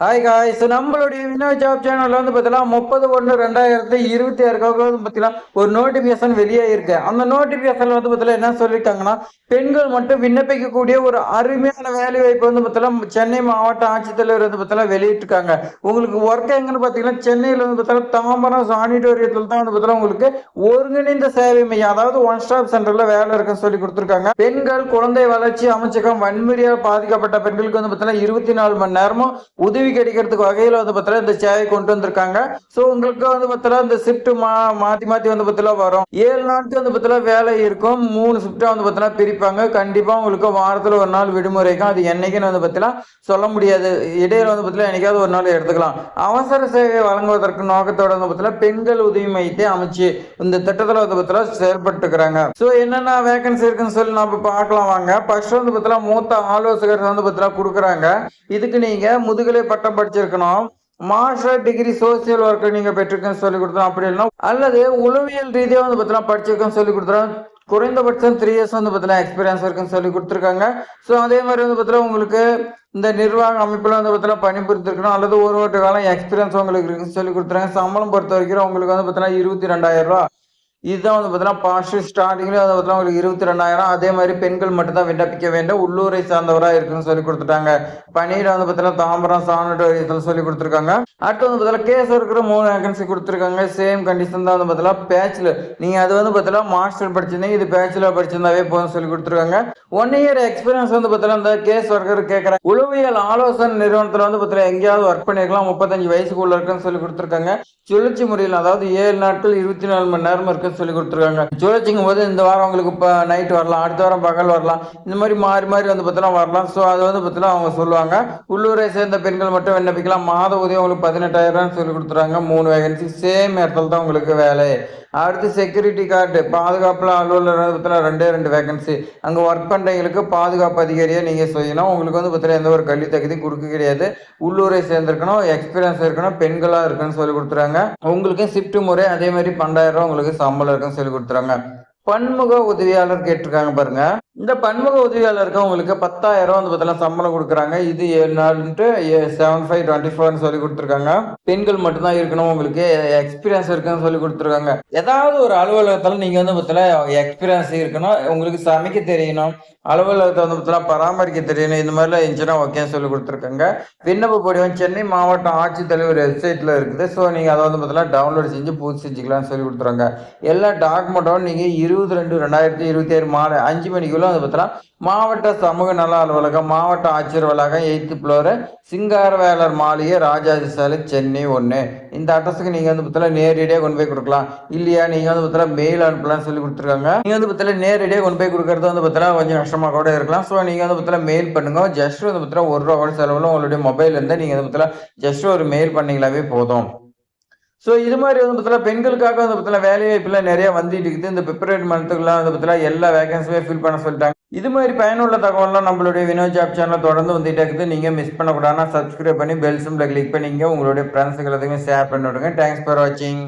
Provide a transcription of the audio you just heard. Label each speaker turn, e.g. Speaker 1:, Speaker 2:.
Speaker 1: Hi காய் so நம்மளுடைய Vino job சேனல்ல வந்து பார்த்தீங்கன்னா முப்பது ஒன்று ரெண்டாயிரத்தி இருபத்தி ஆறுக்காக வந்து பார்த்தீங்கன்னா ஒரு நோட்டிஃபிகேஷன் வெளியே இருக்கு அந்த நோட்டிஃபிகேஷன்ல வந்து பார்த்தீங்கன்னா என்ன சொல்லியிருக்காங்கன்னா பெண்கள் மட்டும் விண்ணப்பிக்கக்கூடிய ஒரு அருமையான வேலை வாய்ப்பு வந்து பார்த்தீங்கன்னா சென்னை மாவட்ட ஆட்சித்தலைவர் வந்து பார்த்தீங்கன்னா வெளியிட்டிருக்காங்க. உங்களுக்கு ஒர்க் எங்கன்னு பார்த்தீங்கன்னா சென்னையில் வந்து பார்த்தீங்கன்னா தாம்பரம் ஆடிட்டோரியத்தில் தான் வந்து பார்த்தீங்கன்னா உங்களுக்கு ஒருங்கிணைந்த சேவை மையம் அதாவது ஒன் ஸ்டாப் சென்டர்ல வேலை இருக்குன்னு சொல்லி கொடுத்துருக்காங்க. பெண்கள் குழந்தை வளர்ச்சி அமைச்சகம் வன்முறையால் பாதிக்கப்பட்ட பெண்களுக்கு வந்து பார்த்தீங்கன்னா இருபத்தி நாலு மணி நேரமும் உதவி கிடைக்கிறதுக்கு வகையில் வந்து பார்த்தீங்கன்னா இந்த சேவை கொண்டு வந்திருக்காங்க ஸோ உங்களுக்கு வந்து பார்த்தீங்கன்னா இந்த ஷிஃப்ட் மா மாற்றி மாற்றி வந்து பார்த்தீங்கன்னா வரும் ஏழு நாளுக்கு வந்து பார்த்தீங்கன்னா வேலை இருக்கும் மூணு ஷிஃப்ட்டாக வந்து பார்த்தீங்கன்னா பிரிப்பாங்க கண்டிப்பாக உங்களுக்கு வாரத்தில் ஒரு நாள் விடுமுறைக்கும் அது என்னைக்குன்னு வந்து பார்த்தீங்கன்னா சொல்ல முடியாது இடையில வந்து பார்த்தீங்கன்னா என்னைக்காவது ஒரு நாள் எடுத்துக்கலாம் அவசர சேவை வழங்குவதற்கு நோக்கத்தோட வந்து பார்த்தீங்கன்னா பெண்கள் உதவி மையத்தை அமைச்சு இந்த திட்டத்தில் வந்து பார்த்தீங்கன்னா செயல்பட்டுக்கிறாங்க ஸோ என்னென்ன வேகன்சி இருக்குன்னு சொல்லி நம்ம பார்க்கலாம் வாங்க ஃபர்ஸ்ட் வந்து பார்த்தீங்கன்னா மூத்த ஆலோசகர் வந்து பார்த்தீங்கன்னா கொடுக்குறாங்க இதுக்கு நீங்கள் முதுகலை பட்டம் படிச்சிருக்கணும். மாஸ்டர் டிகிரி சோசியல் ஒர்க்கை நீங்கள் பெற்றிருக்கேன்னு சொல்லி கொடுத்தோம் அப்படி இல்லைனா அல்லது உளவியல் ரீதியாக வந்து பார்த்தீங்கன்னா படிச்சிருக்கேன்னு சொல்லி கொடுத்துறோம். குறைந்தபட்சம் த்ரீ இயர்ஸ் வந்து பார்த்தீங்கன்னா எக்ஸ்பீரியன்ஸ் இருக்குன்னு சொல்லி கொடுத்துருக்காங்க. ஸோ அதே மாதிரி வந்து பார்த்தீங்கன்னா உங்களுக்கு இந்த நிர்வாக அமைப்பில் வந்து பார்த்தீங்கன்னா பணிபுரிந்திருக்கணும் அல்லது ஒரு வருட காலம் எக்ஸ்பீரியன்ஸ் உங்களுக்கு இருக்குன்னு சொல்லி கொடுத்துருக்காங்க சம்பளம் பொறுத்த வரைக்கும் உங்களுக்கு வந்து பார்த்தீங்கன்னா இருபத்தி ரெண்டாயிரம் ரூபா இதுதான் வந்து பார்த்தீங்கன்னா பாஸ்ட் ஸ்டார்டிங்கில் வந்து பார்த்தீங்கன்னா உங்களுக்கு இருபத்தி ரெண்டாயிரம். அதே மாதிரி பெண்கள் மட்டும் தான் விண்ணப்பிக்க வேண்டும். உள்ளூரை சார்ந்தவராக இருக்குன்னு சொல்லி கொடுத்துட்டாங்க. பணியில் வந்து பார்த்தீங்கன்னா தாம்பரம் சானிட்டோரியத்தில் சொல்லி கொடுத்துருக்காங்க. அடுத்து வந்து பார்த்தீங்கன்னா கேஸ் இருக்கிற மூணு வேகன்சி கொடுத்துருக்காங்க. சேம் கண்டிஷன் தான் வந்து பார்த்தீங்கன்னா பேச்சில் நீங்கள் அது வந்து பார்த்தீங்கன்னா மாஸ்டர் படிச்சிருந்தீங்க. இது பேச்சுலர் படிச்சிருந்தாவே போதும் சொல்லி கொடுத்துருக்காங்க. ஒன் இயர் எக்ஸ்பீரியன்ஸ் வந்து பார்த்தீங்கன்னா இந்த கேஸ் ஒர்க்கர் கேட்குற உளவியல் ஆலோசனை நிறுவனத்தில் வந்து பார்த்தீங்கன்னா எங்கேயாவது ஒர்க் பண்ணியிருக்கலாம் முப்பத்தஞ்சு வயசுக்குள்ள இருக்குன்னு சொல்லி கொடுத்துருக்காங்க. சுழற்சி முறையில் அதாவது ஏழு நாட்கள் இருபத்தி நாலு மணி நேரம் இருக்க சொல்லி கொடுத்துருக்காங்க. சுழற்சிங்கும் போது இந்த வாரம் அவங்களுக்கு இப்போ நைட் வரலாம் அடுத்த வாரம் பகல் வரலாம். இந்த மாதிரி மாறி மாறி வந்து பார்த்தீங்கன்னா வரலாம். ஸோ அது வந்து பார்த்தீங்கன்னா அவங்க சொல்லுவாங்க. உள்ளூரை சேர்ந்த பெண்கள் மட்டும் விண்ணப்பிக்கலாம். மாத உதவி அவங்களுக்கு பதினெட்டாயிரம் சொல்லி கொடுத்துறாங்க மூணு வேகன்சி சேம் இடத்துல தான் உங்களுக்கு வேலை. அடுத்து செக்யூரிட்டி கார்டு பாதுகாப்பில் அலுவலர் பார்த்தீங்கன்னா ரெண்டே ரெண்டு வேகன்சி அங்கே ஒர்க் பண்ணுறவங்களுக்கு பாதுகாப்பு அதிகாரியாக நீங்கள் செய்யணும் உங்களுக்கு வந்து பார்த்தீங்கன்னா எந்த ஒரு கல்வி தகுதி கொடுக்க கிடையாது. உள்ளூரை சேர்ந்திருக்கணும் எக்ஸ்பீரியன்ஸ் இருக்கணும் பெண்களாக இருக்குன்னு சொல்லி கொடுத்துறாங்க உங்களுக்கு ஷிஃப்ட் முறை அதே மாதிரி பன்னெண்டாயிரம் ரூபா உங்களுக்கு சம்பளம் இருக்குன்னு சொல்லி கொடுத்துறாங்க பன்முக உதவியாளர் கேட்டிருக்காங்க பாருங்க. இந்த பன்முக உதவியாளருக்கு உங்களுக்கு பத்தாயிரம் ரூபா வந்து பார்த்தீங்கன்னா சம்பளம் கொடுக்குறாங்க. இது ஏழு நாள்ன்ட்டு செவன் ஃபைவ் டுவெண்ட்டி ஃபோர்னு சொல்லி கொடுத்துருக்காங்க. பெண்கள் மட்டும்தான் இருக்கணும் உங்களுக்கு. எக்ஸ்பீரியன்ஸ் இருக்குன்னு சொல்லி கொடுத்துருக்காங்க. ஏதாவது ஒரு அலுவலகத்தில் நீங்கள் வந்து பார்த்தீங்கன்னா எக்ஸ்பீரியன்ஸ் இருக்கணும். உங்களுக்கு சமைக்க தெரியணும். அலுவலகத்தை வந்து பார்த்தீங்கன்னா பராமரிக்க தெரியணும். இந்த மாதிரிலாம் இருந்துச்சுன்னா ஓகேன்னு சொல்லி கொடுத்துருக்காங்க. விண்ணப்ப படிவம் சென்னை மாவட்டம் ஆட்சித்தலைவர் வெப்சைட்டில் இருக்குது. ஸோ நீங்கள் அதை வந்து பார்த்தீங்கன்னா டவுன்லோட் செஞ்சு பூர்த்தி செஞ்சுக்கலாம்னு சொல்லி கொடுத்துருங்க எல்லா டாக்குமெண்ட்டும் நீங்கள் இரு இருபது ரெண்டு ரெண்டாயிரத்தி இருபத்தி ஏழு மாலை அஞ்சு மணிக்குள்ள வந்து பார்த்தீங்கன்னா மாவட்ட சமூக நல அலுவலகம் மாவட்ட ஆட்சியர் வளாகம் எயித்து ஃப்ளோரு சிங்காரவேலர் மாளிகை ராஜாஜி சாலை சென்னை ஒன்று இந்த அட்ரஸுக்கு நீங்கள் வந்து பார்த்தீங்கன்னா நேரடியாக கொண்டு போய் கொடுக்கலாம். இல்லையா நீங்கள் வந்து பார்த்தீங்கன்னா மெயில் அனுப்பலாம்னு சொல்லி கொடுத்துருக்காங்க. நீங்கள் வந்து பார்த்தீங்கன்னா நேரடியாக கொண்டு போய் கொடுக்கறது வந்து பார்த்தீங்கன்னா கொஞ்சம் கஷ்டமாக கூட இருக்கலாம். ஸோ நீங்கள் வந்து பார்த்தீங்கன்னா மெயில் பண்ணுங்க. ஜஸ்ட் வந்து பார்த்தீங்கன்னா ஒரு ரூபா கூட செலவில் உங்களுடைய மொபைல் இருந்து நீங்கள் வந்து பார்த்தீங்கன்னா ஜஸ்ட் ஒரு மெயில் பண்ணீங்களாவே போதும். ஸோ இது மாதிரி வந்து பார்த்தீங்கன்னா பெண்களுக்காக வந்து பார்த்தீங்கன்னா வேலைவாய்ப்புலாம் நிறைய வந்துட்டு இருக்குது. இந்த பிப்ரவரி மந்த்துக்குலாம் வந்து பார்த்தீங்கன்னா எல்லா வேகன்சியுமே ஃபில் பண்ண சொல்லிட்டாங்க. இது மாதிரி பயனுள்ள தகவல்லாம் நம்மளுடைய வினோத் ஜாப் சேனல் தொடர்ந்து வந்துட்டே இருக்குது. நீங்கள் மிஸ் பண்ணக்கூடாதுன்னா சப்ஸ்கிரைப் பண்ணி பெல் சிம்பில் கிளிக் பண்ணிங்க உங்களுடைய ஃப்ரெண்ட்ஸுக்கு எல்லாத்துக்குமே ஷேர் பண்ணி விடுங்க. தேங்க்ஸ் ஃபார் வாட்சிங்